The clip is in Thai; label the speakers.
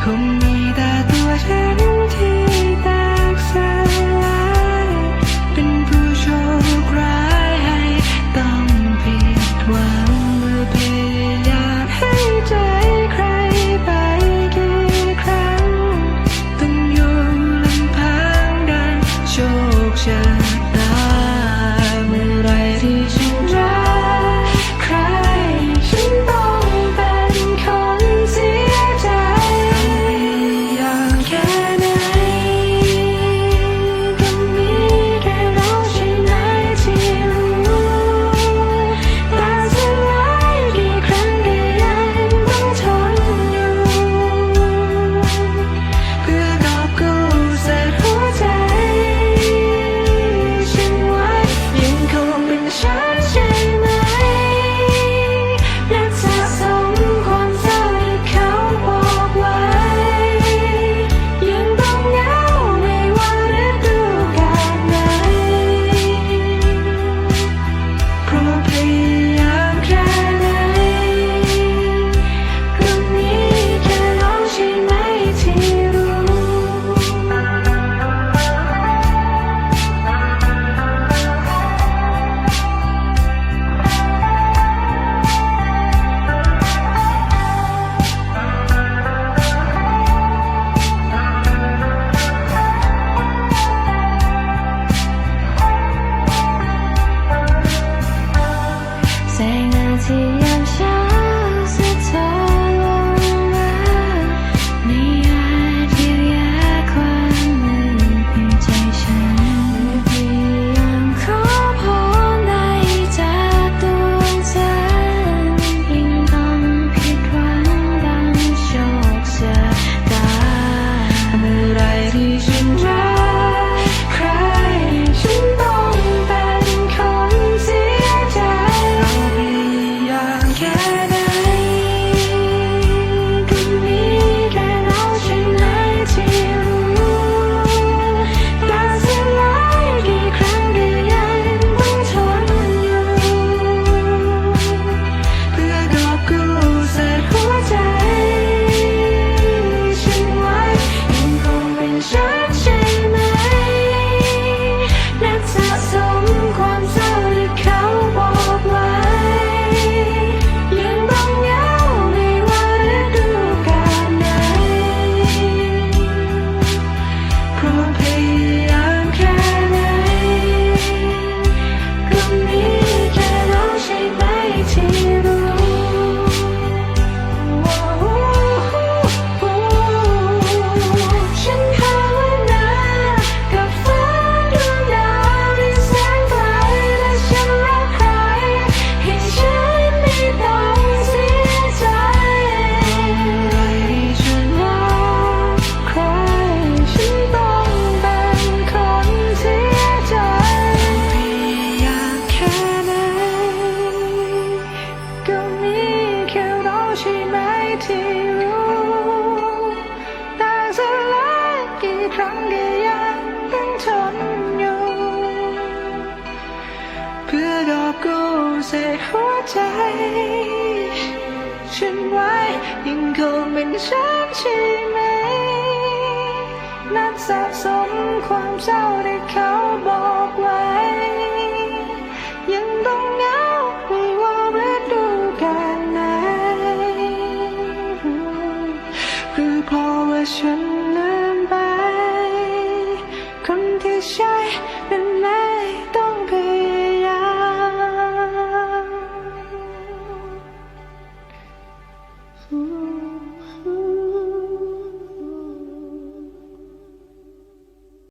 Speaker 1: 겁니다 두어지는 지닥산 在那天一 ที่รู้แต่สลายกี่ครั้งก็ยังต้องทนอยู่ เพื่อกอบกู้เศษหัวใจ ฉันไว้ยังคงเป็นฉันใช่ไหม นัดสะสมความเศร้าได้ค่า